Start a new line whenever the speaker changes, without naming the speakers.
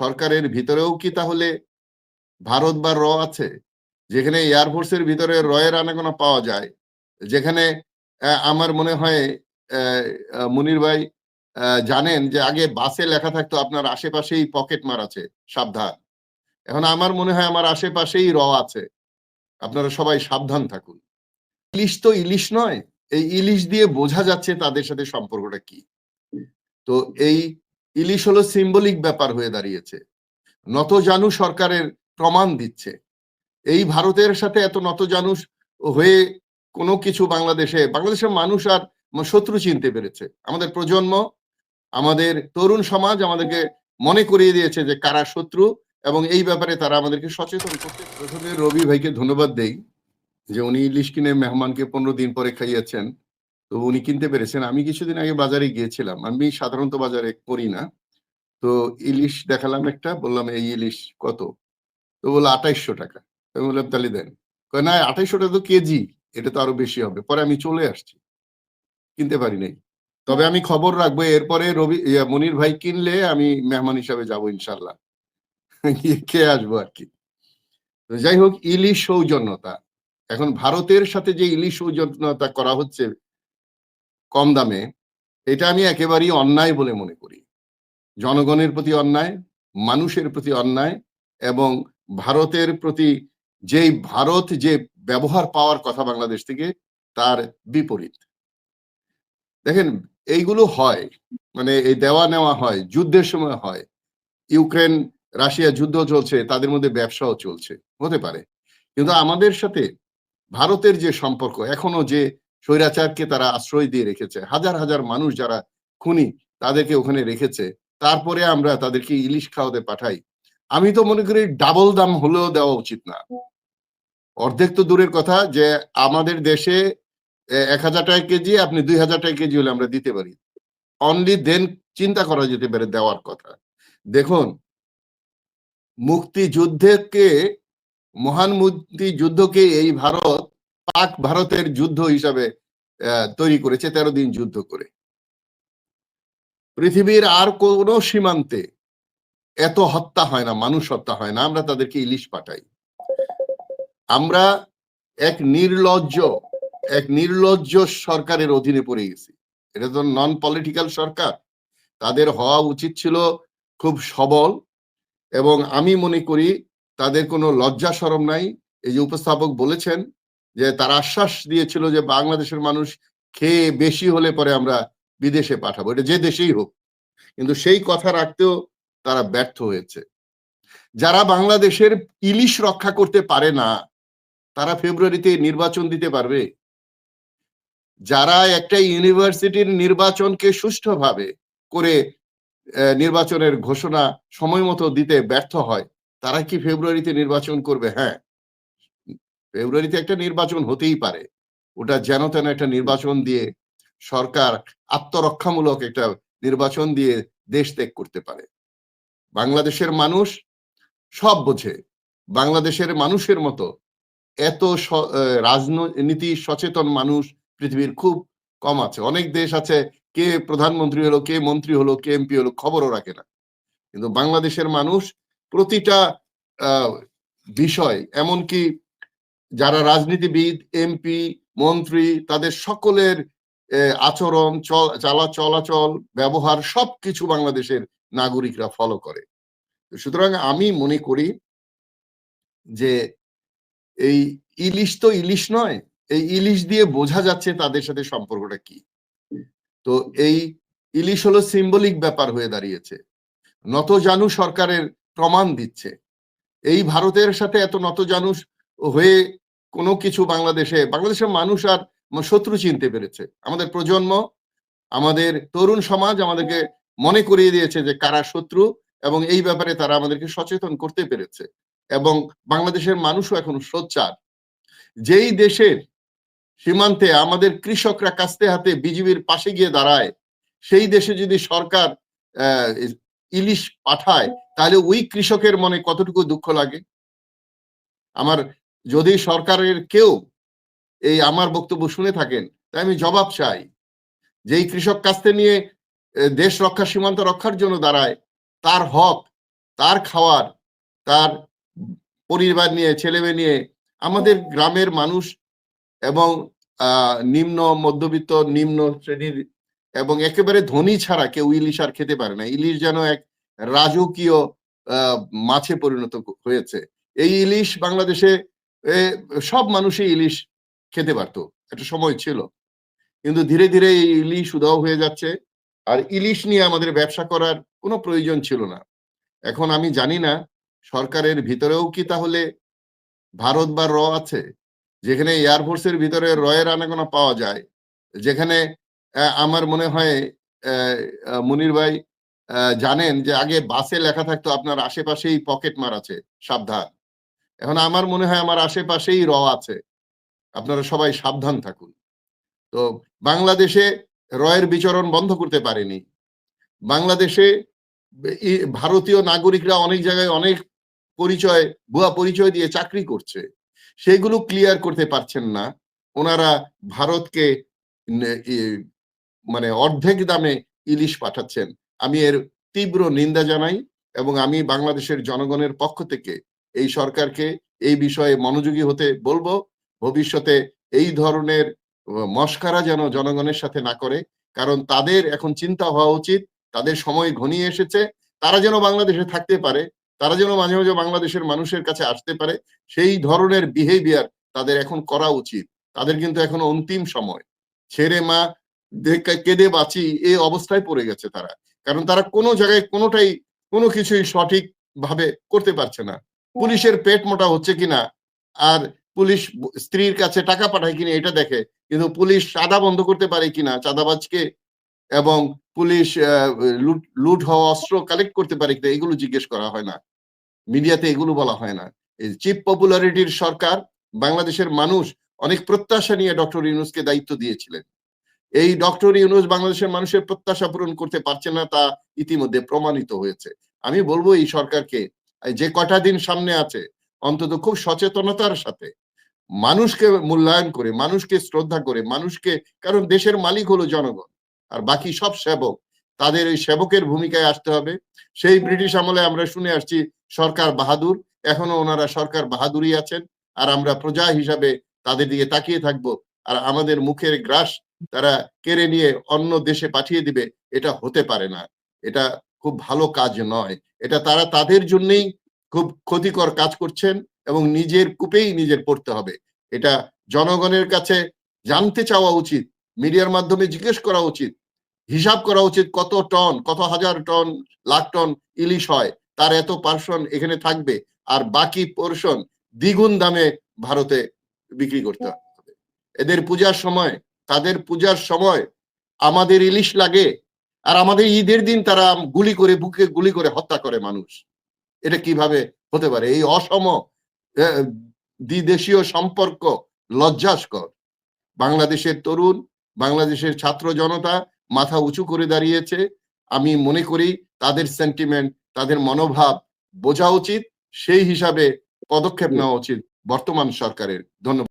সরকারের ভিতরেও কি তাহলে ভারত বা র আছে? যেখানে এয়ারফোর্সের ভিতরে রয়ের আনাগোনা পাওয়া যায়। যেখানে আমার মনে হয় মুনির ভাই জানেন যে আগে বাসে লেখা থাকতো আপনার আশেপাশেই পকেট মার আছে, সাবধান। এখন আমার মনে হয় আমার আশেপাশেই র আছে। আপনারা সবাই সাবধান থাকুন। ইলিশ তো ইলিশ নয়, এই ইলিশ দিয়ে বোঝা যাচ্ছে তাদের সাথে সম্পর্কটা কি। তো এই ইলিশ হলো সিম্বলিক ব্যাপার হয়ে দাঁড়িয়েছে। নতজানু সরকারের প্রমাণ দিচ্ছে। এই ভারতের সাথে এত নতজানু হয়ে কোনো কিছু বাংলাদেশে, বাংলাদেশের মানুষ আর শত্রু চিনতে পেরেছে। আমাদের প্রজন্ম, আমাদের তরুণ সমাজ আমাদেরকে মনে করিয়ে দিয়েছে যে কারা শত্রু এবং এই ব্যাপারে তারা আমাদেরকে সচেতন করতে প্রথমে রবি ভাইকে ধন্যবাদ দেই যে উনি ইলিশ কিনে মেহমানকে পনেরো দিন পরে খাইয়েছেন। তো উনি কিনতে পেরেছেন। আমি কিছুদিন আগে বাজারে গিয়েছিলাম। আমি সাধারণত বাজারে করি না। তো ইলিশ দেখালাম একটা, বললাম, এই ইলিশ কত? তো বলল, আঠাইশশো টাকা। আমি বললাম, তাহলে দেন। না, আঠাইশশো টাকা তো কেজি। এটা তো আরও বেশি হবে। পরে আমি চলে আসছি। কিনতে পারি নাই। তবে আমি খবর রাখব, এরপরে রবি মনির ভাই কিনলে আমি মেহমান হিসাবে যাব ইনশাল্লাহ খেয়ে আসব আর কি। যাই হোক, ইলিশ সৌজন্যতা। এখন ভারতের সাথে যে ইলিশ সৌজন্যতা করা হচ্ছে কম দামে, এটা আমি একেবারেই অন্যায় বলে মনে করি। জনগণের প্রতি অন্যায়, মানুষের প্রতি অন্যায় এবং ভারতের প্রতি যেই ভারত যে ব্যবহার পাওয়ার কথা বাংলাদেশ থেকে, তার বিপরীত। দেখেন, এইগুলো হয় মানে এই দেওয়া নেওয়া হয়, যুদ্ধের সময় হয়। ইউক্রেন, রাশিয়া যুদ্ধ চলছে, তাদের মধ্যে ব্যবসাও চলছে, হতে পারে। কিন্তু আমাদের সাথে ভারতের যে সম্পর্ক, এখনও যে স্বৈরাচারকে তারা আশ্রয় দিয়ে রেখেছে। হাজার হাজার মানুষ যারা খুনি, তাদেরকে ওখানে রেখেছে। তারপরে আমরা তাদেরকে ইলিশ খাওয়াতে পাঠাই। আমি তো মনে করি ডাবল দাম হলেও দেওয়া উচিত না। অর্ধেক তো দূরের কথা যে আমাদের দেশে এক হাজার টাকা কেজি আপনি দুই হাজার টাকা কেজি হলে আমরা দিতে পারি। অনলি দেন চিন্তা করা যেতে পারে দেওয়ার কথা। দেখুন, মুক্তিযুদ্ধকে, মহান মুক্তিযুদ্ধকে এই ভারত পাক ভারতের যুদ্ধ হিসাবে তৈরি করেছে তেরো দিন যুদ্ধ করে। পৃথিবীর আর কোন সীমান্তে এত হত্যা হয় না, মানুষ হত্যা হয় না, আমরা তাদেরকে ইলিশ পাঠাই। আমরা এক নির্লজ্জ এক নির্লজ্জ সরকারের অধীনে পড়ে গেছি। এটা তো নন পলিটিক্যাল সরকার। তাদের হওয়া উচিত ছিল খুব সবল এবং আমি মনে করি তাদের কোনো লজ্জা সরম নাই। এই যে উপস্থাপক বলেছেন যে তারা আশ্বাস দিয়েছিল যে বাংলাদেশের মানুষ খেয়ে বেশি হলে পরে আমরা বিদেশে পাঠাবো। এটা যে দেশেই হোক। কিন্তু সেই কথা রাখতেও তারা ব্যর্থ হয়েছে। যারা বাংলাদেশের ইলিশ রক্ষা করতে পারে না, তারা ফেব্রুয়ারিতে নির্বাচন দিতে পারবে। যারা একটা ইউনিভার্সিটির নির্বাচনকে সুষ্ঠুভাবে করে নির্বাচনের ঘোষণা সময় মতো দিতে ব্যর্থ হয়, তারা কি ফেব্রুয়ারিতে নির্বাচন করবে? হ্যাঁ। ফেব্রুয়ারিতে একটা নির্বাচন হতেই পারে। ওটা যেন তেন একটা নির্বাচন দিয়ে সরকার আত্মরক্ষামূলক একটা নির্বাচন দিয়ে দেশ ত্যাগ করতে পারে। বাংলাদেশের মানুষ সব বোঝে। বাংলাদেশের মানুষের মতো এত রাজনীতি সচেতন মানুষ পৃথিবীর খুব কম আছে। অনেক দেশ আছে, কে প্রধানমন্ত্রী হলো, কে মন্ত্রী হলো, কে এমপি হলো, খবরও রাখে না। কিন্তু বাংলাদেশের মানুষ প্রতিটা বিষয়, এমনকি যারা রাজনীতিবিদ, এমপি, মন্ত্রী, তাদের সকলের আচরণ, চালা চলাচল, ব্যবহার সবকিছু বাংলাদেশের নাগরিকরা ফলো করে। সুতরাং আমি মনে করি যে এই ইলিশ তো ইলিশ নয়, এই ইলিশ দিয়ে বোঝা যাচ্ছে তাদের সাথে সম্পর্কটা কি। তো এই ইলিশ হলো সিম্বলিক ব্যাপার হয়ে দাঁড়িয়েছে। নতজানু সরকারের প্রমাণ দিচ্ছে। এই ভারতের সাথে এত নতজানু হয়ে কোনো কিছু বাংলাদেশে, বাংলাদেশের মানুষ আর শত্রু চিনতে পেরেছে। আমাদের প্রজন্ম, আমাদের তরুণ সমাজ আমাদেরকে মনে করিয়ে দিয়েছে যে কারা শত্রু এবং এই ব্যাপারে তারা আমাদেরকে সচেতন করতে পেরেছে এবং বাংলাদেশের মানুষও এখন সোচ্চার। যেই দেশের সীমান্তে আমাদের কৃষকরা কাস্তে হাতে বিজিবির পাশে গিয়ে দাঁড়ায়, সেই দেশে যদি সরকার ইলিশ পাঠায়, তাহলে ওই কৃষকের মনে কতটুকু দুঃখ লাগে? আমার যদি সরকারের কেউ এই আমার বক্তব্য শুনে থাকেন, তাই আমি জবাব চাই যেই কৃষক কাস্তে নিয়ে দেশ রক্ষা, সীমান্ত রক্ষার জন্য দাঁড়ায়, তার হক, তার খাওয়ার, তার পরিবার নিয়ে ছেলে মেয়ে নিয়ে, আমাদের গ্রামের মানুষ এবং নিম্ন, মধ্যবিত্ত, নিম্ন শ্রেণির এবং একেবারে ধনী ছাড়া কেউ ইলিশ আর খেতে পারে না। ইলিশ যেন এক রাজকীয় মাছে পরিণত হয়েছে। এই ইলিশ বাংলাদেশে সব মানুষই ইলিশ খেতে পারতো, একটা সময় ছিল। কিন্তু ধীরে ধীরে এই ইলিশ উদাও হয়ে যাচ্ছে, আর ইলিশ নিয়ে আমাদের ব্যবসা করার কোনো প্রয়োজন ছিল না। এখন আমি জানি না, সরকারের ভিতরেও কি তাহলে ভারত বা র আছে, যেখানে এয়ারফোর্সের ভিতরে রয়ের আনাগোনা পাওয়া যায়, যেখানে আমার মনে হয় মুনির ভাই জানেন যে আগে বাসে লেখা থাকতো, আপনার আশেপাশেই পকেট মার আছে, সাবধান। এখন আমার মনে হয় আমার আশেপাশেই র আছে। আপনারা সবাই সাবধান থাকুন। তো বাংলাদেশে রয়ের বিচরণ বন্ধ করতে পারেনি। বাংলাদেশে ভারতীয় নাগরিকরা অনেক জায়গায় অনেক পরিচয়, ভুয়া পরিচয় দিয়ে চাকরি করছে। সেগুলো ক্লিয়ার করতে পারছেন না। ওনারা ভারতকে মানে অর্ধেক দামে ইলিশ পাঠাচ্ছেন। আমি এর তীব্র নিন্দা জানাই এবং আমি বাংলাদেশের জনগণের পক্ষ থেকে এই সরকারকে এই বিষয়ে মনোযোগী হতে বলব। ভবিষ্যতে এই ধরনের মস্কারা যেন জনগণের সাথে না করে, কারণ তাদের এখন চিন্তা হওয়া উচিত, তাদের সময় ঘনিয়ে এসেছে, তারা যেন বাংলাদেশে থাকতে পারে, তারা যেন মাঝে মাঝে বাংলাদেশের মানুষের কাছে আসতে পারে, সেই ধরনের বিহেভিয়ার তাদের এখন করা উচিত। তাদের কিন্তু এখন অন্তিম সময়। ছেড়ে মা কেঁদে বাঁচি, এই অবস্থায় পড়ে গেছে তারা। কারণ তারা কোনো জায়গায় কোনোটাই, কোনো কিছুই সঠিক ভাবে করতে পারছে না। পুলিশের পেট মোটা হচ্ছে কিনা? আর পুলিশ স্ত্রীর কাছে টাকা পাঠায় কিনা এটা দেখে। কিন্তু পুলিশ চাঁদা বন্ধ করতে পারে কিনা? চাঁদাবাজকে এবং পুলিশ লুট লুট হওয়া অস্ত্র কালেক্ট করতে পারে কিনা এগুলো জিজ্ঞেস করা হয় না। মিডিয়াতে এগুলো বলা হয় না। এই চিপ পপুলারিটির সরকার বাংলাদেশের মানুষ অনেক প্রত্যাশা নিয়ে ডক্টর ইউনুসকে দায়িত্ব দিয়েছিলেন। এই ডক্টর ইউনুস বাংলাদেশের মানুষের প্রত্যাশা পূরণ করতে পারছে না তা ইতিমধ্যে প্রমাণিত হয়েছে। আমি বলব এই সরকারকে যে কটা দিন সামনে আছে, অন্তত খুব সচেতনতার সাথে। মানুষকে মূল্যায়ন করে, মানুষকে শ্রদ্ধা করে, মানুষকে, কারণ দেশের মালিক হলো জনগণ, আর বাকি সব সেবক। তাদের ওই সেবকের ভূমিকায় আসতে হবে। সেই ব্রিটিশ আমলে আমরা শুনে আসছি, সরকার বাহাদুর, এখনও ওনারা সরকার বাহাদুরই আছেন, আর আমরা প্রজা হিসাবে তাদের দিকে তাকিয়ে থাকব, আর আমাদের মুখের গ্রাস তারা কেড়ে নিয়ে অন্য দেশে পাঠিয়ে দিবে, এটা হতে পারে না। এটা খুব ভালো কাজ নয়। এটা তারা তাদের জন্যই খুব ক্ষতিকর কাজ করছেন এবং নিজের কূপেই নিজের পড়তে হবে। এটা জনগণের কাছে জানতে চাওয়া উচিত, মিডিয়ার মাধ্যমে জিজ্ঞেস করা উচিত, হিসাব করা উচিত কত টন, কত হাজার টন, লাখ টন ইলিশ হয়, তার এত পার্সন এখানে থাকবে, আর বাকি পোর্শন দ্বিগুণ দামে ভারতে বিক্রি করতে হবে। এদের পূজার সময়, তাদের পূজার সময় আমাদের ইলিশ লাগে আর আমাদের ঈদের দিন তারা গুলি করে, বুকে গুলি করে হত্যা করে মানুষ। এটা কীভাবে হতে পারে? এই অসম দ্বিদেশীয় সম্পর্ক লজ্জাস্কর। বাংলাদেশের তরুণ, বাংলাদেশের ছাত্র জনতা মাথা উঁচু করে দাঁড়িয়েছে। আমি মনে করি তাদের সেন্টিমেন্ট তাদের মনোভাব বোঝা উচিত। সেই হিসাবে পদক্ষেপ নেওয়া উচিত বর্তমান সরকারের। ধন্যবাদ।